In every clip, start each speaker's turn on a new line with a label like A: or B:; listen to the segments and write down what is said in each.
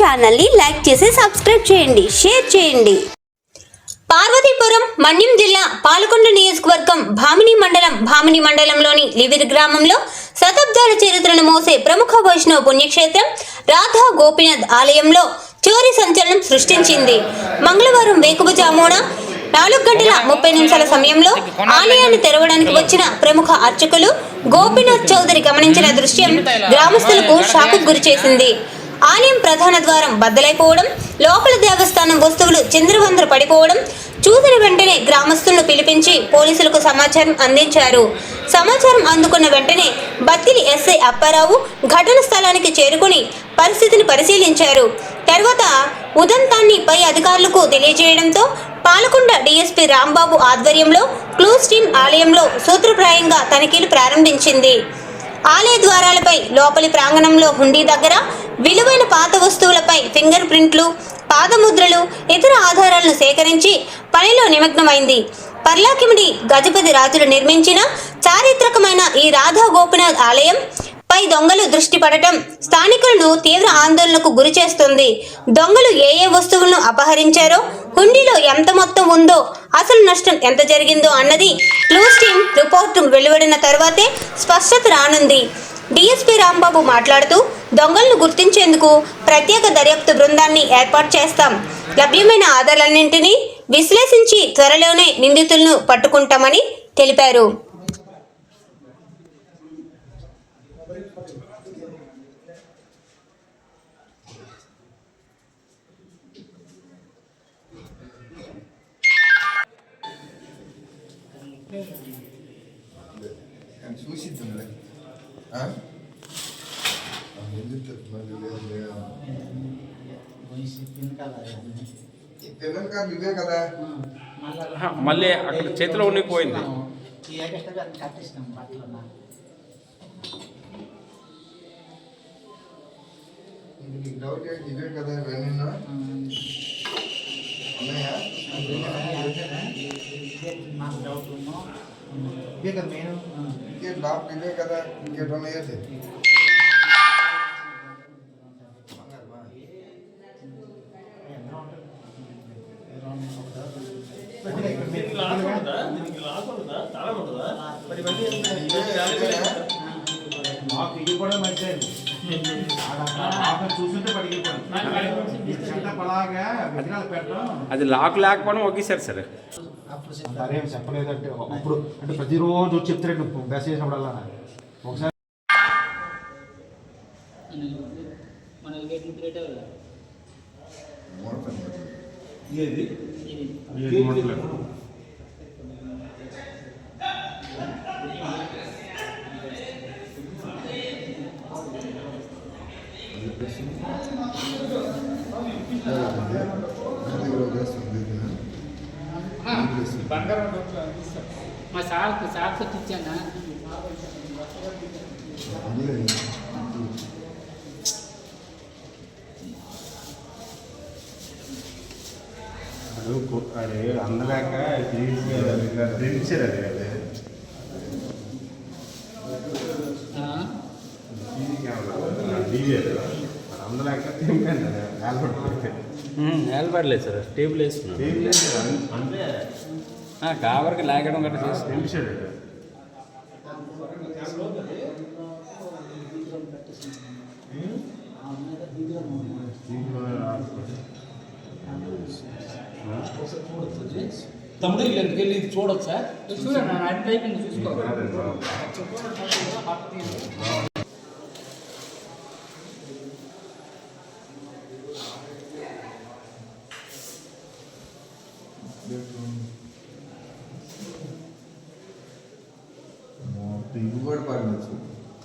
A: ఛానల్ని లైక్ చేసి సబ్స్క్రైబ్ చేయండి షేర్ చేయండి. పార్వతీపురం మన్యం జిల్లా పాలకొండ నియోజకవర్గం భామిని మండలం భామిని మండలంలోని లివిర్ గ్రామంలో శతాబ్దాల చరిత్రను మోసే ప్రముఖ వైష్ణవ పుణ్యక్షేత్రం రాధా గోపీనాథ్ ఆలయంలో చోరీ సంచలనం సృష్టించింది. మంగళవారం వేకువజామున నాలుగు గంటల ముప్పై నిమిషాల సమయంలో ఆలయాన్ని తెరవడానికి వచ్చిన ప్రముఖ అర్చకులు గోపీనాథ్ చౌదరి గమనించిన దృశ్యం గ్రామస్తులకు షాకు గురి చేసింది. ఆలయం ప్రధాన ద్వారం బద్దలైపోవడం లోపల దేవస్థానం వస్తువులు చిందరవందర పడిపోవడం చూసిన వెంటనే గ్రామస్తులను పిలిపించి పోలీసులకు సమాచారం అందించారు. సమాచారం అందుకున్న వెంటనే బత్తిలి ఎస్ఐ అప్పారావు ఘటన స్థలానికి చేరుకుని పరిస్థితిని పరిశీలించారు. తర్వాత ఉదంతాన్ని పై అధికారులకు తెలియజేయడంతో పాలకొండ డీఎస్పీ రాంబాబు ఆధ్వర్యంలో క్లూస్ టీమ్ ఆలయంలో సూత్రప్రాయంగా తనిఖీలు ప్రారంభించింది. ఆలయ ద్వారాలపై లోపలి ప్రాంగణంలో హుండీ దగ్గర విలువైన పాత వస్తువులపై ఫింగర్ ప్రింట్లు పాదముద్రలు ఇతర ఆధారాలను సేకరించి పనిలో నిమగ్నమైంది. పర్లాకిమిడి గజపతి రాజులు నిర్మించిన చారిత్రకమైన ఈ రాధా గోపినాథ్ ఆలయం పై దొంగలు దృష్టి పడటం స్థానికులను తీవ్ర ఆందోళనకు గురి చేస్తుంది. దొంగలు ఏ ఏ వస్తువులను అపహరించారో హుండీలో ఎంత మొత్తం ఉందో అసలు నష్టం ఎంత జరిగిందో అన్నది క్లూస్ టీం రిపోర్టు వెలువడిన తర్వాతే స్పష్టత రానుంది. డిఎస్పీ రాంబాబు మాట్లాడుతూ దొంగలను గుర్తించేందుకు ప్రత్యేక దర్యాప్తు బృందాన్ని ఏర్పాటు చేస్తాం. లభ్యమైన ఆధారాలన్నింటినీ విశ్లేషించి త్వరలోనే నిందితులను పట్టుకుంటామని తెలిపారు.
B: అని
C: మళ్ళీ అక్కడ చేతిలో ఉండిపోయింది
B: డౌట్ ఇవే కదా ఇవన్నీ ఉన్నాయా
D: మాకు డౌట్ ఉన్నాం ఇదే కదా మెయిన్
B: ఇంకేం లోపల ఇవే కదా ఇంకేటి ఉన్నాయా లేదు. బంగారమా? ఇవే, ఇవేనా?
E: మాకు ఇది కూడా మంచిదే
C: అది లాక్ లేకపోవడం ఒకేసారి సార్
E: సరే చెప్పలేదంటే అప్పుడు అంటే ప్రతిరోజు వచ్చి చెప్తారండి మెసేజ్ చేసినప్పుడల్లా ఒకసారి
B: ముడత ముడత.
E: ఏది
B: అది ప్రశ్న. అది అది కూడా చేస్తుంది ఇది. ఇది చేస్తుంది.
D: మా సార్కి సార్కి ఇచ్చాను
F: అదే అందలేక దించారు అది అదే డీజే అందలేక తింపాను అది ఆల్బర్ట్
C: నిలబడలేదు సార్. టేబుల్ వేసుకున్నాను
F: అంటే
C: కావరికి లాగడం గట్రా చేసి
F: తెలిసాడు
G: తమ్ముడు ఇక్కడికి వెళ్ళి ఇది చూడొచ్చా?
D: చూడండి చూసుకో.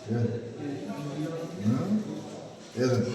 B: Gel. Hı? Gelin.